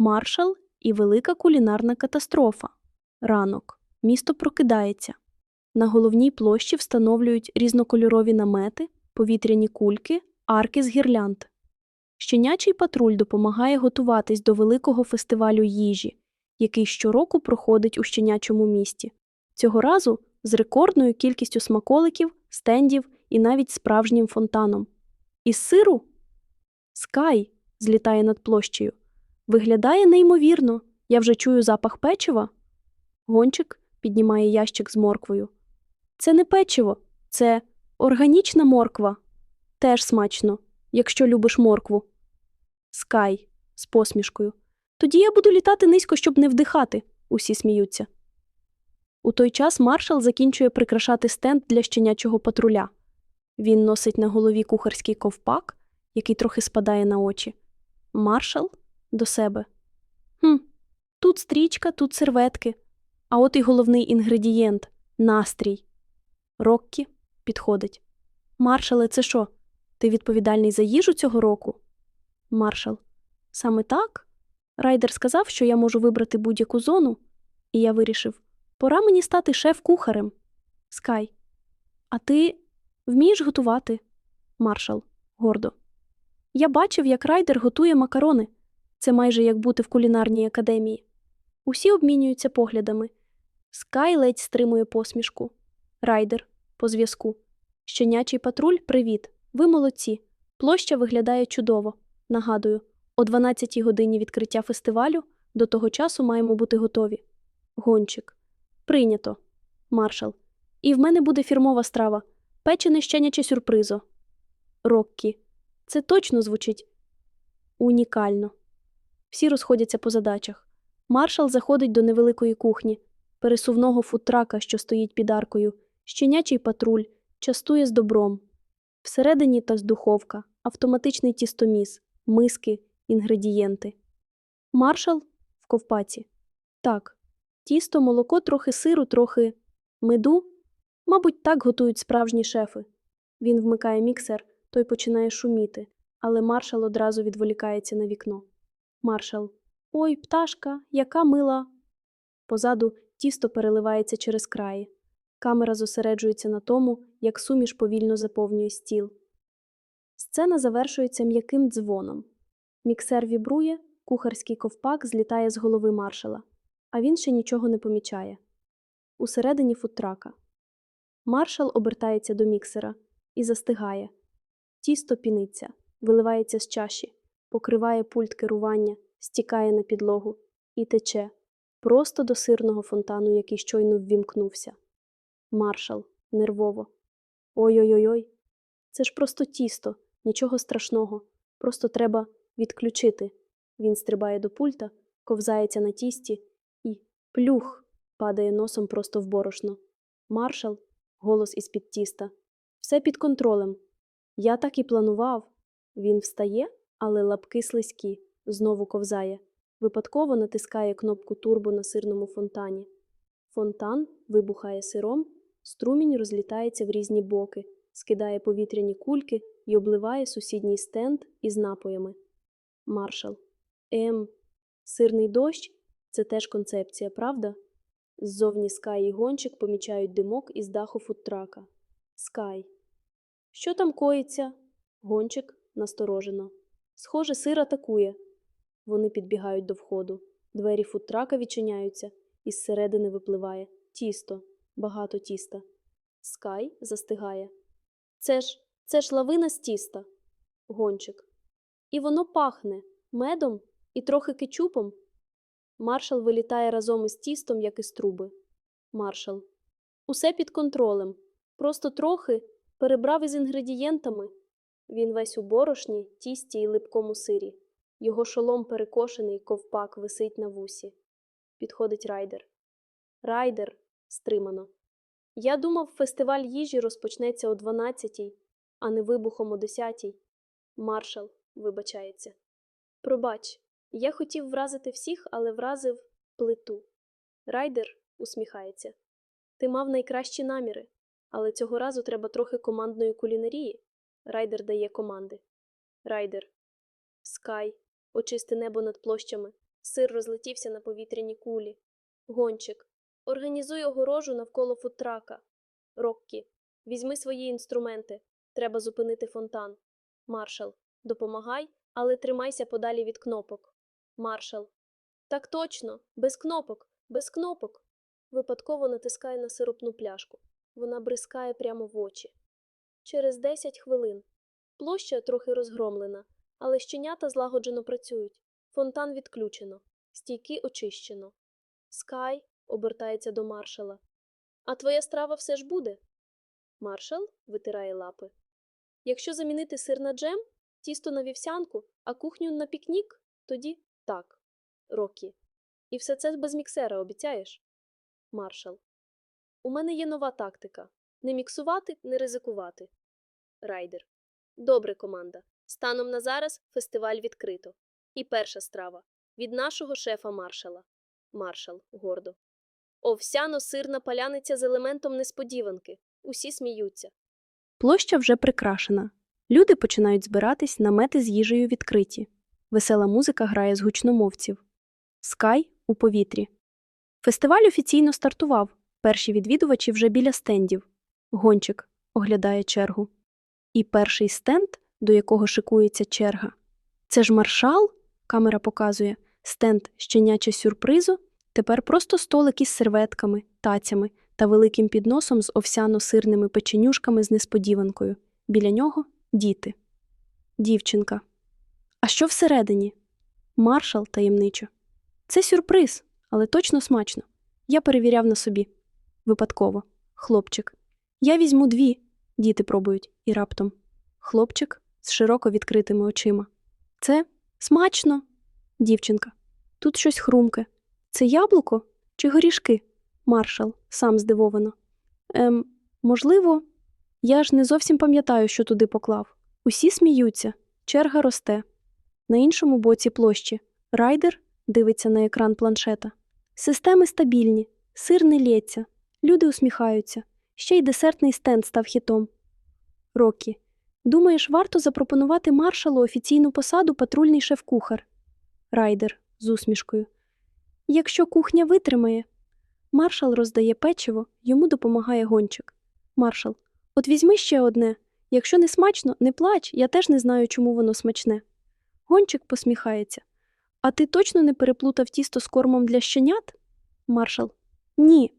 Маршал і велика кулінарна катастрофа. Ранок. Місто прокидається. На головній площі встановлюють різнокольорові намети, повітряні кульки, арки з гірлянд. Щенячий патруль допомагає готуватись до великого фестивалю їжі, який щороку проходить у щенячому місті. Цього разу з рекордною кількістю смаколиків, стендів і навіть справжнім фонтаном. Із сиру Скай злітає над площею. Виглядає неймовірно. Я вже чую запах печива. Гончик піднімає ящик з морквою. Це не печиво, це органічна морква. Теж смачно, якщо любиш моркву. Скай з посмішкою. Тоді я буду літати низько, щоб не вдихати. Усі сміються. У той час маршал закінчує прикрашати стенд для щенячого патруля. Він носить на голові кухарський ковпак, який трохи спадає на очі. Маршал до себе. Хм, тут стрічка, тут серветки. А от і головний інгредієнт настрій. Роккі підходить. Маршале, це що? Ти відповідальний за їжу цього року? Маршал. Саме так? Райдер сказав, що я можу вибрати будь-яку зону, і я вирішив: пора мені стати шеф-кухарем. Скай. А ти вмієш готувати? Маршал гордо. Я бачив, як райдер готує макарони. Це майже як бути в кулінарній академії. Усі обмінюються поглядами. Скай ледь стримує посмішку. Райдер по зв'язку. Щенячий патруль, привіт. Ви молодці. Площа виглядає чудово. Нагадую, о 12-й годині відкриття фестивалю до того часу маємо бути готові. Гончик. Прийнято. Маршал. І в мене буде фірмова страва. Печене щеняче сюрпризо. Роккі. Це точно звучить унікально. Всі розходяться по задачах. Маршал заходить до невеликої кухні, пересувного фудтрака, що стоїть під аркою, щенячий патруль, частує з добром. Всередині та духовка, автоматичний тістоміс, миски, інгредієнти. Маршал в ковпаці. Так, тісто, молоко, трохи сиру, трохи меду. Мабуть, так готують справжні шефи. Він вмикає міксер, той починає шуміти, але маршал одразу відволікається на вікно. Маршал. Ой, пташка, яка мила. Позаду тісто переливається через краї. Камера зосереджується на тому, як суміш повільно заповнює стіл. Сцена завершується м'яким дзвоном. Міксер вібрує, кухарський ковпак злітає з голови маршала, а він ще нічого не помічає. Усередині футрака. Маршал обертається до міксера і застигає. Тісто піниться, виливається з чаші, покриває пульт керування, стікає на підлогу і тече просто до сирного фонтану, який щойно ввімкнувся. Маршал нервово. Ой-ой-ой, це ж просто тісто, нічого страшного, просто треба відключити. Він стрибає до пульта, ковзається на тісті і плюх падає носом просто в борошно. Маршал, голос із під тіста. Все під контролем. Я так і планував. Він встає, але лапки слизькі, знову ковзає. Випадково натискає кнопку турбо на сирному фонтані. Фонтан вибухає сиром, струмінь розлітається в різні боки, скидає повітряні кульки і обливає сусідній стенд із напоями. Маршал. Ем, сирний дощ це теж концепція, правда? Ззовні Скай і гончик помічають димок із даху фудтрака. Скай. Що там коїться? Гончик насторожено. Схоже, сир атакує. Вони підбігають до входу. Двері фудтрака відчиняються, із середини випливає тісто, багато тіста. Скай застигає. Це ж, це ж лавина з тіста. Гончик. І воно пахне медом і трохи кетчупом. Маршал вилітає разом із тістом, як із труби. Маршал. Усе під контролем. Просто трохи перебрав із інгредієнтами. Він весь у борошні, тісті і липкому сирі. Його шолом перекошений, ковпак висить на вусі. Підходить райдер. Райдер, стримано. Я думав, фестиваль їжі розпочнеться о 12-й, а не вибухом о 10-й. Маршал вибачається. Пробач, я хотів вразити всіх, але вразив плиту. Райдер усміхається. Ти мав найкращі наміри, але цього разу треба трохи командної кулінарії. Райдер дає команди. Райдер. Скай. Очисти небо над площами. Сир розлетівся на повітряні кулі. Гончик. Організуй огорожу навколо фудтрака. Роккі. Візьми свої інструменти. Треба зупинити фонтан. Маршал. Допомагай, але тримайся подалі від кнопок. Маршал. Так точно, без кнопок, без кнопок. Випадково натискає на сиропну пляшку. Вона бризкає прямо в очі. Через 10 хвилин. Площа трохи розгромлена, але щенята злагоджено працюють. Фонтан відключено, стійки очищено. Скай обертається до маршала. А твоя страва все ж буде? Маршал витирає лапи. Якщо замінити сир на джем, тісто на вівсянку, а кухню на пікнік, тоді так. Рокі. І все це без міксера, обіцяєш? Маршал. У мене є нова тактика. Не міксувати, не ризикувати. Райдер. Добре, команда. Станом на зараз фестиваль відкрито. І перша страва від нашого шефа маршала. Маршал гордо. Овсяно-сирна паляниця з елементом несподіванки. Усі сміються. Площа вже прикрашена. Люди починають збиратись, намети з їжею відкриті. Весела музика грає з гучномовців. Скай у повітрі. Фестиваль офіційно стартував. Перші відвідувачі вже біля стендів. Гончик оглядає чергу. І перший стенд, до якого шикується черга. Це ж маршал, камера показує, стенд щеняче сюрпризу, тепер просто столик із серветками, тацями та великим підносом з овсяно-сирними печенюшками з несподіванкою. Біля нього діти. Дівчинка. А що всередині? Маршал таємничо. Це сюрприз, але точно смачно. Я перевіряв на собі. Випадково. Хлопчик. Я візьму дві. Діти пробують. І раптом. Хлопчик з широко відкритими очима. Це смачно. Дівчинка. Тут щось хрумке. Це яблуко чи горішки? Маршал, сам здивовано. Ем, можливо, я ж не зовсім пам'ятаю, що туди поклав. Усі сміються, черга росте. На іншому боці площі райдер дивиться на екран планшета. Системи стабільні, сир не лється, люди усміхаються. Ще й десертний стенд став хітом. Рокі. Думаєш, варто запропонувати маршалу офіційну посаду патрульний шеф-кухар? Райдер з усмішкою. Якщо кухня витримає. Маршал роздає печиво, йому допомагає гончик. Маршал. От візьми ще одне. Якщо не смачно, не плач, я теж не знаю, чому воно смачне. Гончик посміхається. А ти точно не переплутав тісто з кормом для щенят? Маршал. Ні.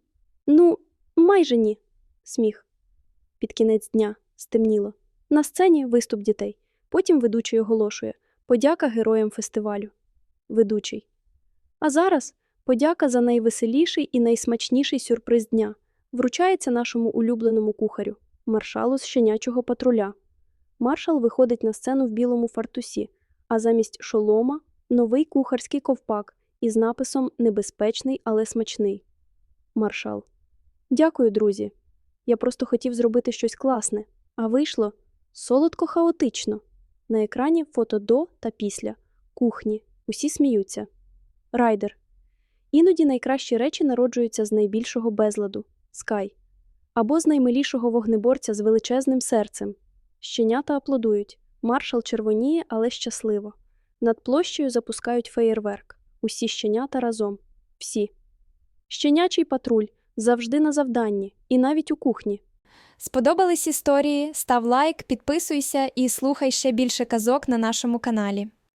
Ну, майже ні. Сміх. Під кінець дня стемніло. На сцені виступ дітей. Потім ведучий оголошує подяка героям фестивалю. Ведучий. А зараз подяка за найвеселіший і найсмачніший сюрприз дня вручається нашому улюбленому кухарю, маршалу з щенячого патруля. Маршал виходить на сцену в білому фартусі, а замість шолома новий кухарський ковпак із написом Небезпечний, але смачний. Маршал. Дякую, друзі. Я просто хотів зробити щось класне, а вийшло солодко хаотично. На екрані фото до та після, кухні, усі сміються. Райдер. Іноді найкращі речі народжуються з найбільшого безладу скай, або з наймилішого вогнеборця з величезним серцем. Щенята аплодують. Маршал червоніє, але щасливо. Над площею запускають феєрверк. Усі щенята разом. Всі. Щенячий патруль завжди на завданні, і навіть у кухні. Сподобались історії? Став лайк, підписуйся і слухай ще більше казок на нашому каналі.